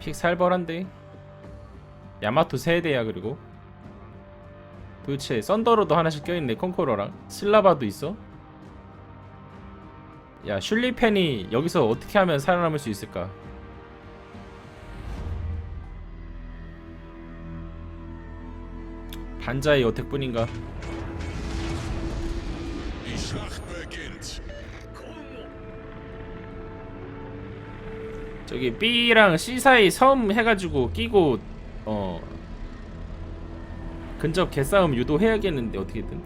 픽 살벌한데? 야마토 세대야 그리고. 도대체 썬더로도 하나씩 껴있네 컨코러랑. 슬라바도 있어? 야 슐리펜이 여기서 어떻게 하면 살아남을 수 있을까? 반자의 여택뿐인가 저기 B랑 C 사이 섬 해가지고 끼고 어 근접 개싸움 유도해야겠는데 어떻게든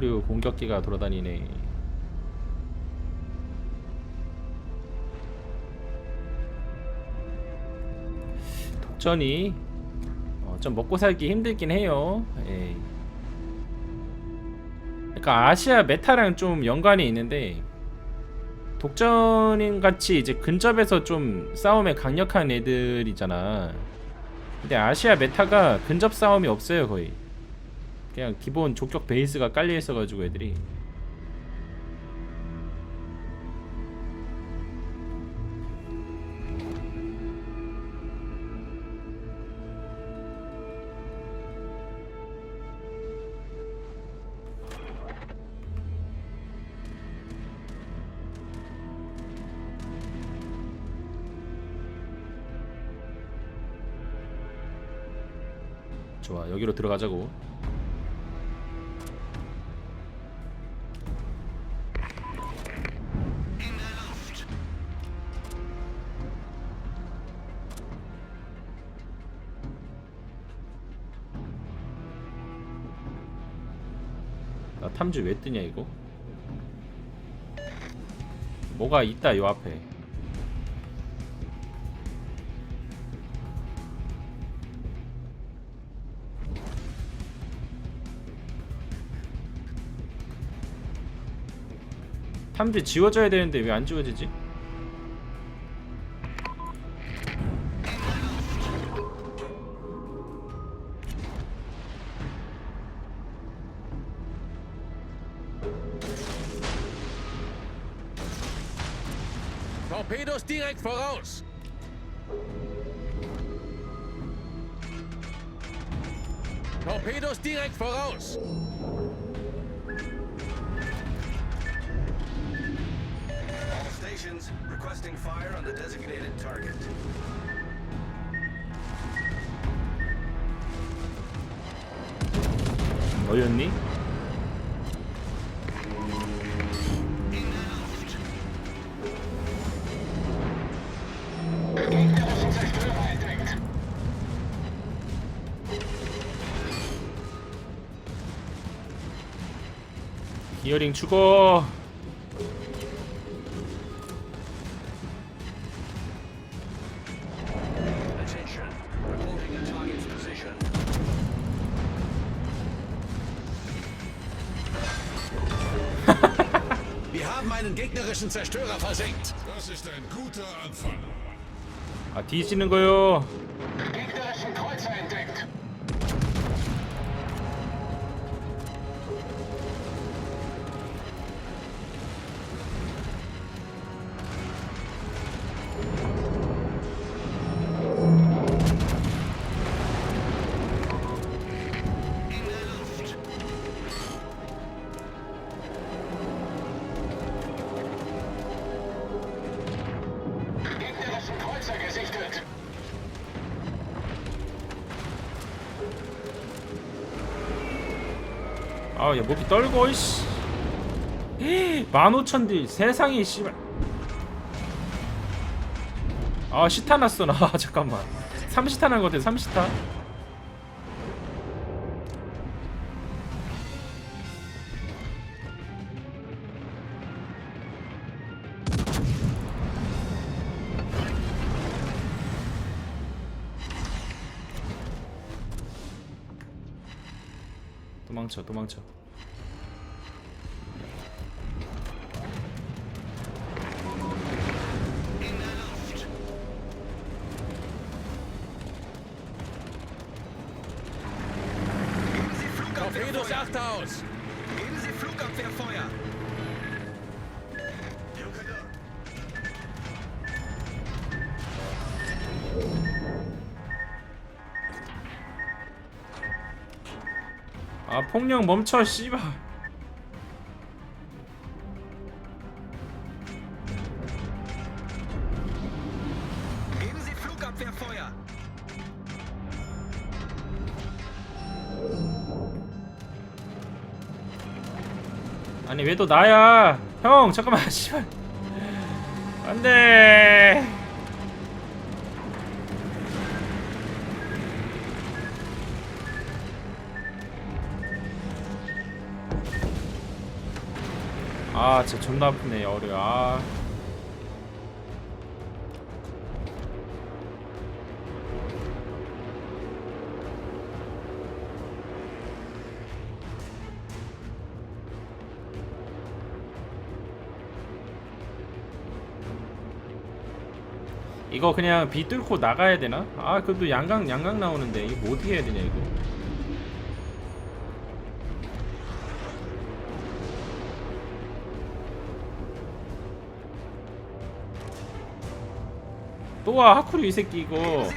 하쿠류 공격기가 돌아다니네. 독전이 어, 좀 먹고 살기 힘들긴 해요. 예. 그러니까 아시아 메타랑 좀 연관이 있는데 독전인 같이 이제 근접에서 좀 싸움에 강력한 애들이잖아. 근데 아시아 메타가 근접 싸움이 없어요 거의 그냥 기본 족격 베이스가 깔려 있어가지고 애들이. 좋아 여기로 들어가자고 탐지 왜 뜨냐 이거 뭐가 있다 요 앞에 탐지 지워져야 되는데 왜 안 지워지지? Torpedos direkt voraus! Torpedos direkt voraus! All stations requesting fire on the designated target. 너였니? Das ist ein guter Anfang. 아 뒤지는 거요 아야 목이 떨고 이씨. 15,000딜 세상에 씨발. 아 시타 났어. 나 잠깐만. 삼시타 난것 같아 삼시타 도망쳐 도망쳐 아 폭력 멈춰 씨발. 아니 왜 또 나야 형 잠깐만 씨발 안돼 아 진짜 존나 아프네 어려 아. 이거 그냥 비 뚫고 나가야 되나? 아 그래도 양강 양강 나오는데 이거 뭐 어떻게 해야 되냐 이거 또와 하쿠리 이 새끼 이거.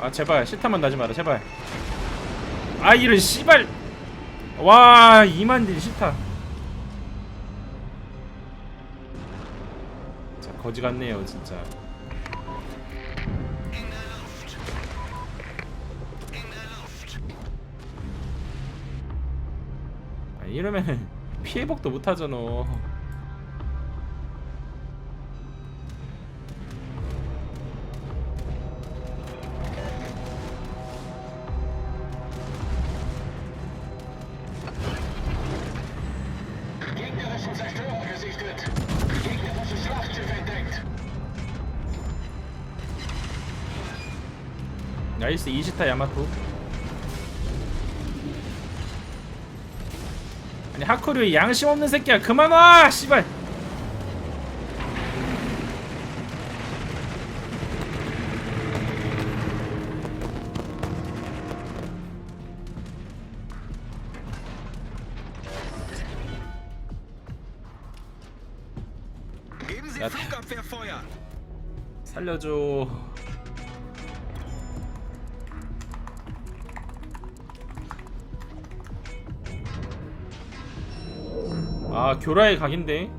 아 제발 시타만 나지 마라 제발. 아 이런 씨발. 와 이만딜 시타 자 거지 같네요 진짜 이러면은 피해복도 못하잖아. 나이스 이시타 야마토 아니 하쿠류 양심 없는 새끼야 그만 와 씨발. 살려줘 아 교라의 각인데.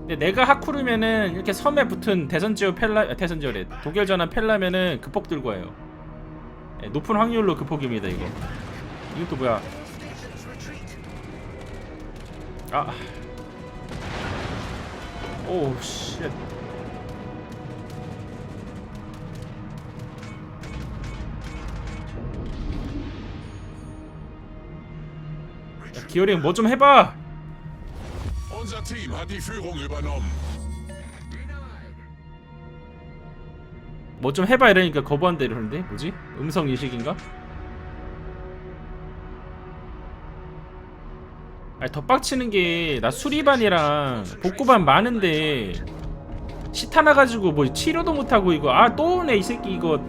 근데 내가 하쿠르면은 이렇게 섬에 붙은 대선지오 펠라 아, 대선지오래. 독일전환 펠라면은 급폭 들고 와요. 예, 높은 확률로 급폭입니다 이거. 이건 또 뭐야? 아. 오우 쉣. 야, 기어리 뭐좀 해봐 Team hat die Führung übernommen. 뭐 좀 해봐 이러니까 거부한다 이러는데 뭐지? 음성 인식인가? 아니 더 빡치는 게 나 수리반이랑 복구반 많은데 시타 나 가지고 뭐 치료도 못하고 이거 아 또 오네 이 새끼 이거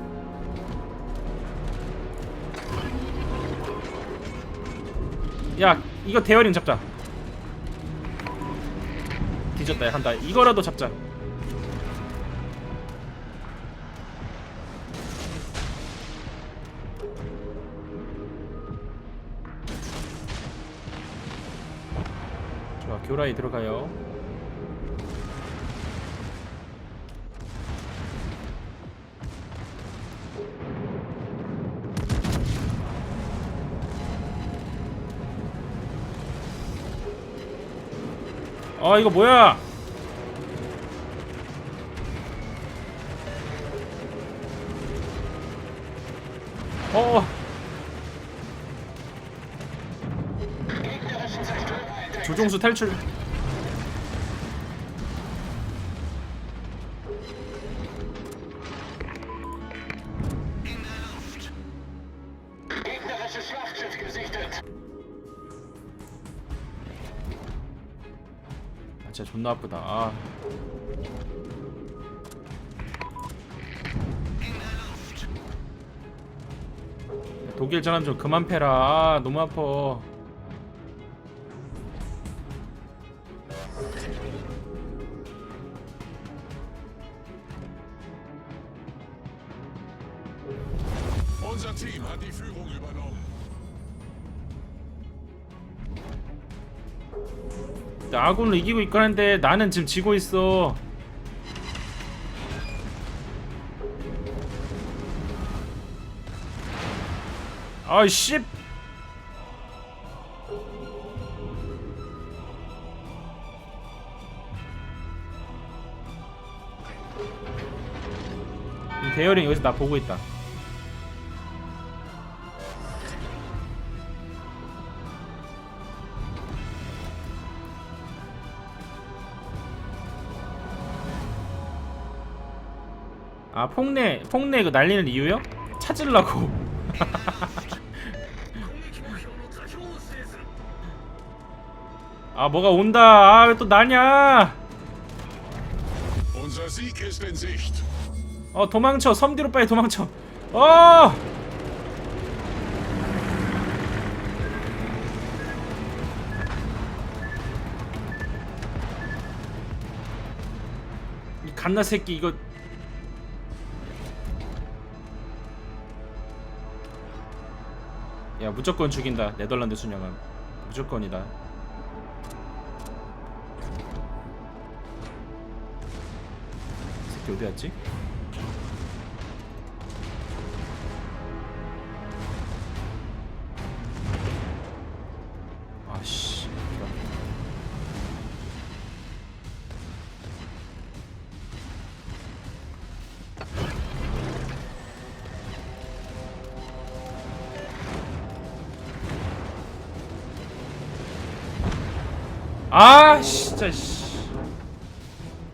야 이거 대열인 잡자 뒤졌다 야, 한다. 이거라도 잡자. 좋아 교라이 들어가요 아 이거 뭐야? 어. 조종수 탈출. 진짜 존나 아프다. 아. 독일 전함 좀 그만 패라. 아, 너무 아파. 아군을 이기고 있긴 한데 나는 지금 지고 있어. 아이씨. 이 대열이 여기서 나 보고 있다. 아 폭내 폭내 그 날리는 이유요? 찾으려고. 아 뭐가 온다. 아 왜 또 나냐? 어 도망쳐 섬 뒤로 빨리 도망쳐. 어. 이 갓나 새끼 이거 야. 무조건 죽인다. 네덜란드 순양함 무조건이다. 이 새끼 어디 갔지? 아 진짜 씨.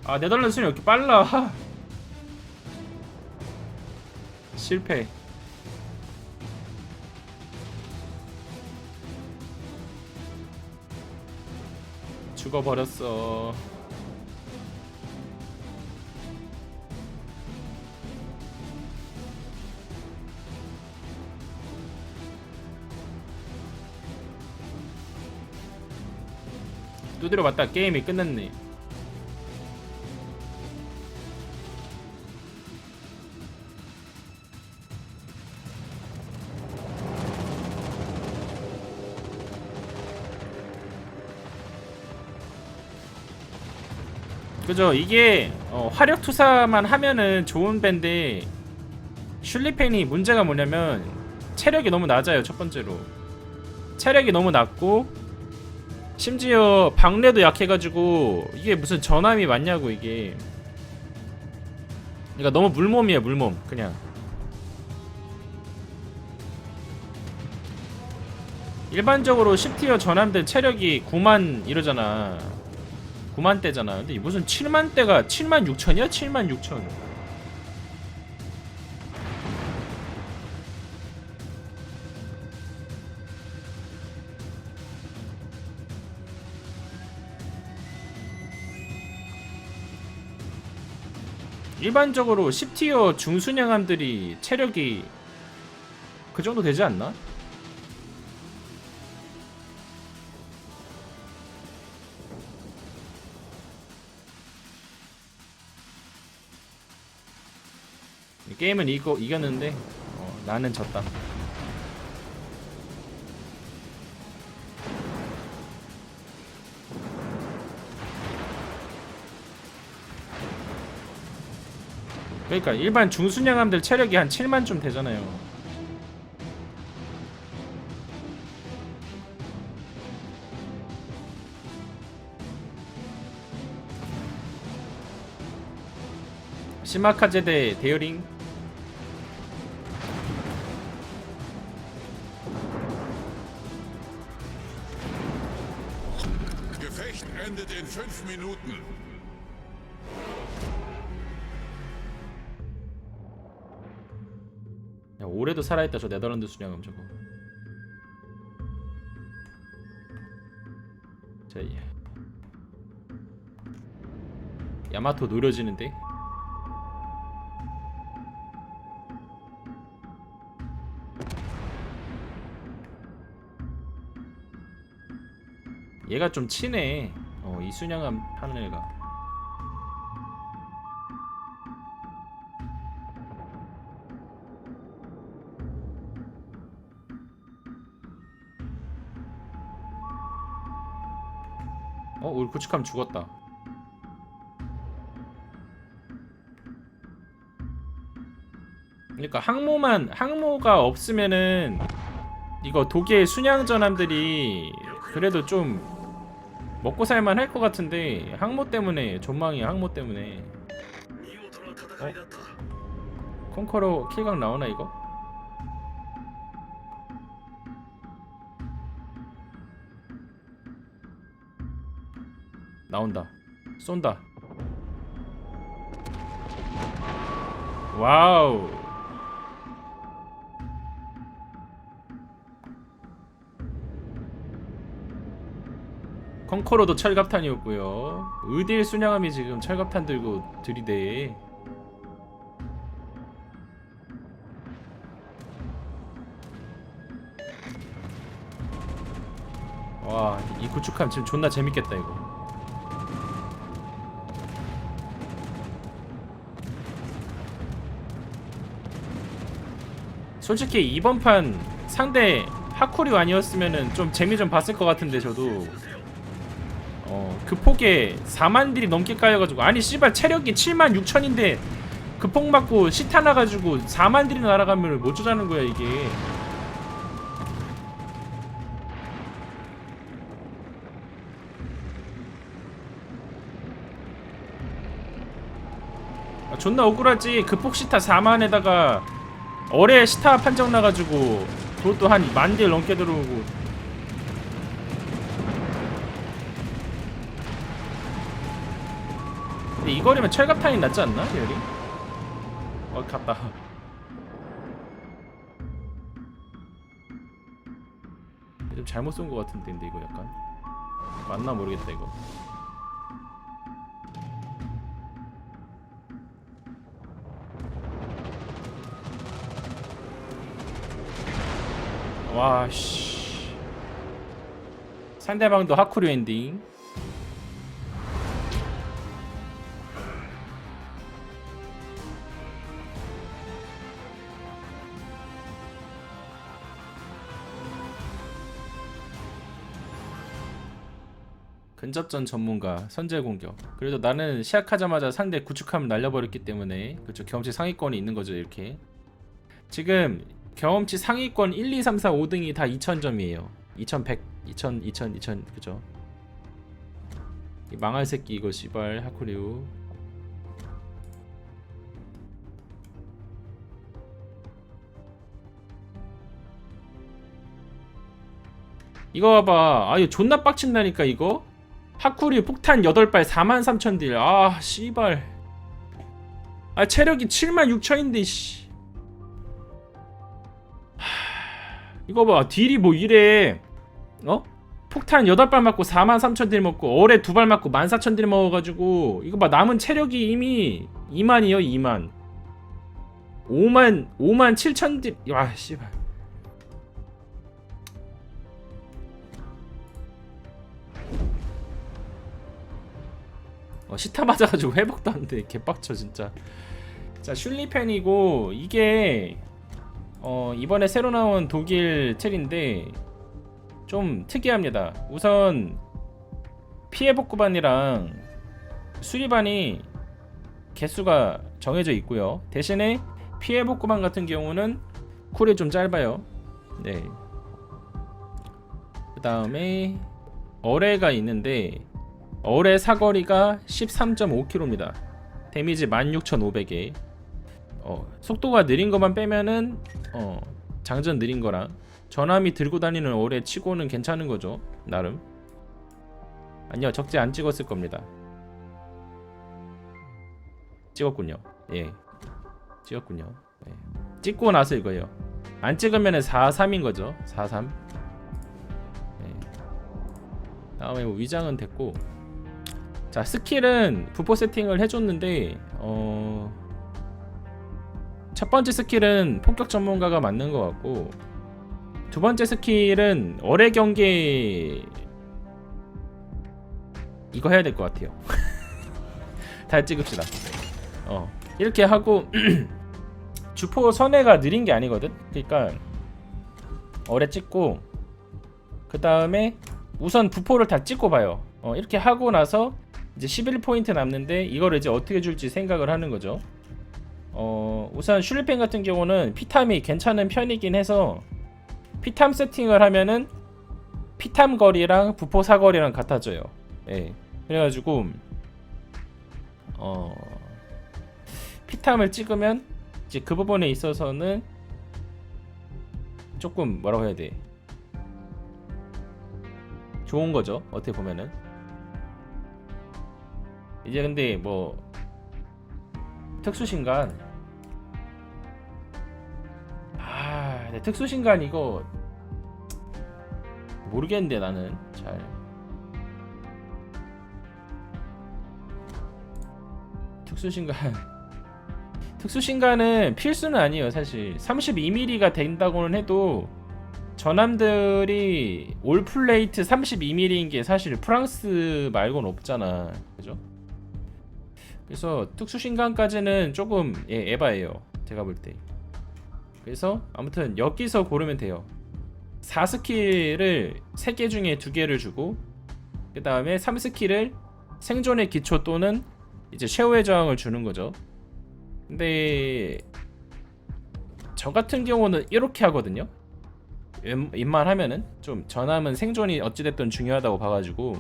아 네덜란드 순위 왜 이렇게 빨라? 실패. 죽어버렸어 두드려 맞다. 게임이 끝났네. 그죠? 이게 어, 화력 투사만 하면은 좋은 밴데 슐리펜이 문제가 뭐냐면 체력이 너무 낮아요 첫 번째로. 체력이 너무 낮고 심지어 방래도 약해가지고 이게 무슨 전함이 맞냐고 이게. 그러니까 너무 물몸이야 물몸. 그냥. 일반적으로 10티어 전함들 체력이 9만 이러잖아. 9만 대잖아. 근데 무슨 7만 대가 7만 6천이야? 7만 6천 일반적으로 10티어 중순양함들이 체력이 그 정도 되지 않나? 이 게임은 이거 이겼는데 어, 나는 졌다. 그러니까 일반 중순양함들 체력이 한 7만쯤 되잖아요 시마카제 대 데어링 Minuten. 올해도 살아있다 저 네덜란드 순양함 저거. 자 예. 야마토 노려지는데? 얘가 좀 친해. 어 이 순양함 하는 애가 어 우리 구축함 죽었다 그러니까 항모만 항모가 없으면은 이거 독일 순양 전함들이 그래도 좀 먹고 살만 할 것 같은데 항모 때문에 존망이 항모 때문에 어? 콩커로 킬각 나오나 이거? 나온다. 쏜다. 와우. 콩코로도 철갑탄이었고요. 의딜 순양함이 지금 철갑탄 들고 들이대. 와이 구축함 지금 존나 재밌겠다 이거 솔직히 이번 판 상대 하쿠리오 아니었으면은 좀 재미 좀 봤을 것 같은데 저도. 어 그 폭에 4만 딜이 넘게 까여가지고. 아니 씨발 체력이 7만 6천인데 그 폭 맞고 시타 나가지고 4만 딜이 날아가면 못 주자는 거야 이게. 아, 존나 억울하지. 그 폭 시타 4만에다가 어뢰 시타 판정 나가지고 그것도 한만딜 넘게 들어오고 근데 이 거리면 철갑탄이 낫지 않나? 리얼이? 어 갔다 좀 잘못 쏜 것 같은데 근데 이거 약간 맞나 모르겠다 이거 와씨. 상대방도 하쿠류 엔딩. 근접전 전문가 선제 공격. 그래도 나는 시작하자마자 상대 구축함을 날려버렸기 때문에 그쵸 경험치 상위권이 있는 거죠 이렇게. 지금 경험치 상위권 1, 2, 3, 4, 5등이 다 2000점이에요. 2100, 2000, 2000, 2000 그죠? 이 망할 새끼 이거 씨발. 하쿠리우. 이거 봐봐. 아 이거 존나 빡친다니까 이거? 하쿠리 폭탄 8발 43,000딜. 아 씨발. 아 체력이 76,000인데 씨 이거 봐 딜이 뭐 이래. 어? 폭탄 8발 맞고 43,000딜 먹고 어뢰 2발 맞고 14,000딜 먹어가지고 이거 봐 남은 체력이 이미 2만이요 2만. 5만 5만 7천 딜. 와 씨발. 어, 시타 맞아가지고 회복도 안돼. 개빡쳐 진짜. 자 슐리펜이고 이게 어 이번에 새로 나온 독일 틀인데 좀 특이합니다. 우선 피해 복구반이랑 수리반이 개수가 정해져 있고요. 대신에 피해 복구반 같은 경우는 쿨이 좀 짧아요. 네 그 다음에 어뢰가 있는데 어뢰 사거리가 13.5km입니다. 데미지 16,500에 어, 속도가 느린 것만 빼면은 어, 장전 느린 거랑 전함이 들고 다니는 어뢰 치고는 괜찮은 거죠 나름. 아니요 적재 안 찍었을 겁니다. 찍었군요. 예. 찍었군요. 예. 찍고 나서 이거예요. 안 찍으면은 4-3인 거죠 4-3 예. 다음에 뭐 위장은 됐고. 자 스킬은 부포 세팅을 해줬는데 어... 첫 번째 스킬은 폭격 전문가가 맞는 것 같고 두 번째 스킬은 어뢰 경계 이거 해야 될 것 같아요. 다 찍읍시다. 어 이렇게 하고 주포 선회가 느린 게 아니거든. 그러니까 어뢰 찍고 그 다음에 우선 부포를 다 찍고 봐요. 어 이렇게 하고 나서 이제 11포인트 남는데 이거를 이제 어떻게 줄지 생각을 하는 거죠. 어 우선 슐리펜 같은 경우는 피탐이 괜찮은 편이긴 해서 피탐 세팅을 하면은 피탐 거리랑 부포 사거리랑 같아져요. 예. 그래가지고 어 피탐을 찍으면 이제 그 부분에 있어서는 조금 뭐라고 해야 돼 좋은 거죠. 어떻게 보면은 이제 근데 뭐 특수신간. 아 근데 특수신간 이거 모르겠는데 나는 잘. 특수신간. 특수신간은 필수는 아니에요 사실. 32mm가 된다고는 해도 전함들이 올플레이트 32mm인 게 사실 프랑스 말고는 없잖아. 그죠? 그래서 특수신간까지는 조금 예, 에바예요 제가 볼 때. 그래서 아무튼 여기서 고르면 돼요. 4스킬을 3개 중에 2개를 주고 그 다음에 3스킬을 생존의 기초 또는 이제 최후의 저항을 주는 거죠. 근데 저 같은 경우는 이렇게 하거든요. 웬- 웬만하면은 좀 전함은 생존이 어찌됐든 중요하다고 봐가지고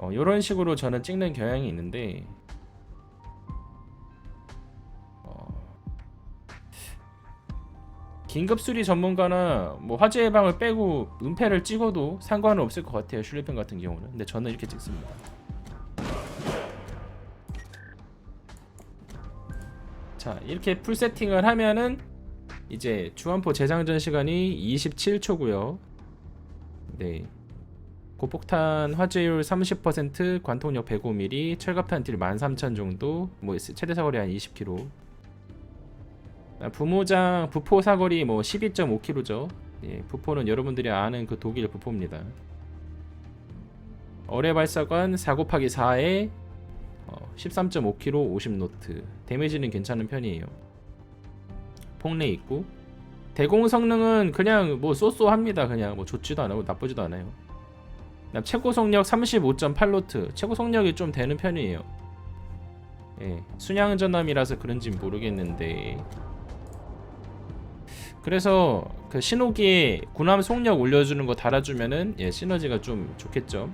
어, 이런 식으로 저는 찍는 경향이 있는데 어, 긴급 수리 전문가나 뭐 화재 예방을 빼고 은폐를 찍어도 상관은 없을 것 같아요 슐리펜 같은 경우는. 근데 저는 이렇게 찍습니다. 자 이렇게 풀 세팅을 하면은 이제 주안포 재장전 시간이 27초고요. 네 고폭탄 화재율 30% 관통력 105mm 철갑탄 딜 13,000 정도 뭐 최대 사거리 한 20km 부모장 부포 사거리 뭐 12.5km죠. 예, 부포는 여러분들이 아는 그 독일 부포입니다. 어뢰 발사관 4 곱하기 4에 어, 13.5km 50노트. 데미지는 괜찮은 편이에요. 폭내 있고. 대공 성능은 그냥 뭐 쏘쏘합니다. 그냥 뭐 좋지도 않고 나쁘지도 않아요. 그 다음 최고 속력 35.8노트. 최고 속력이 좀 되는 편이에요. 예, 순양 전함이라서 그런지 모르겠는데. 그래서 그 신호기에 군함 속력 올려주는 거 달아주면은 예 시너지가 좀 좋겠죠.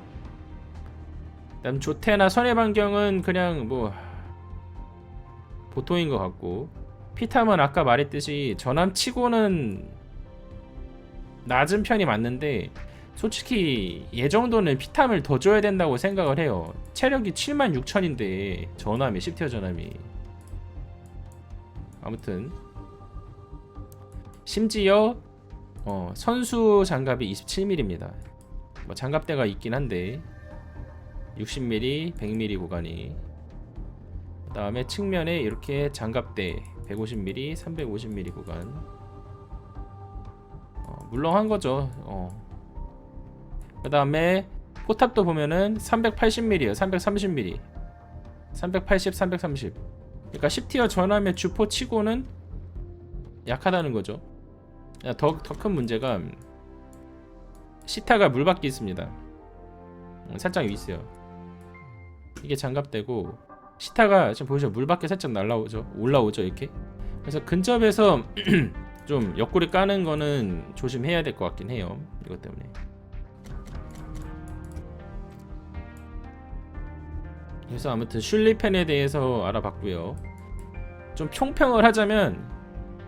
그다음 조태나 선의 반경은 그냥 뭐 보통인 것 같고. 피탐은 아까 말했듯이 전함치고는 낮은 편이 맞는데 솔직히 예 정도는 피탐을 더 줘야 된다고 생각을 해요. 체력이 7만 6천인데 전함이 10티어 전함이 아무튼 심지어 어, 선수 장갑이 27mm입니다. 뭐 장갑대가 있긴 한데 60mm, 100mm 구간이 그 다음에 측면에 이렇게 장갑대 150mm, 350mm 구간 어, 물렁한 거죠. 어. 그 다음에 포탑도 보면은 380mm에요. 330mm 380 330 그러니까 10티어 전함의 주포 치고는 약하다는 거죠. 더 더 큰 문제가 시타가 물밖에 있습니다. 음, 살짝 위 있어요. 이게 장갑되고 시타가 지금 보이죠? 물밖에 살짝 날라오죠? 올라오죠 이렇게? 그래서 근접에서 좀 옆구리 까는 거는 조심해야 될 것 같긴 해요. 이것 때문에 그래서 아무튼 슐리펜에 대해서 알아봤고요. 좀 평평을 하자면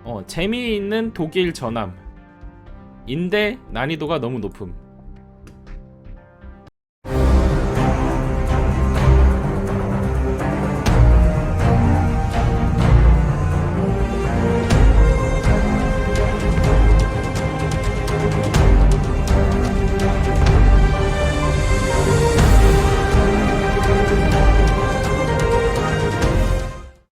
어, 재미있는 독일 전함. 인데 난이도가 너무 높음.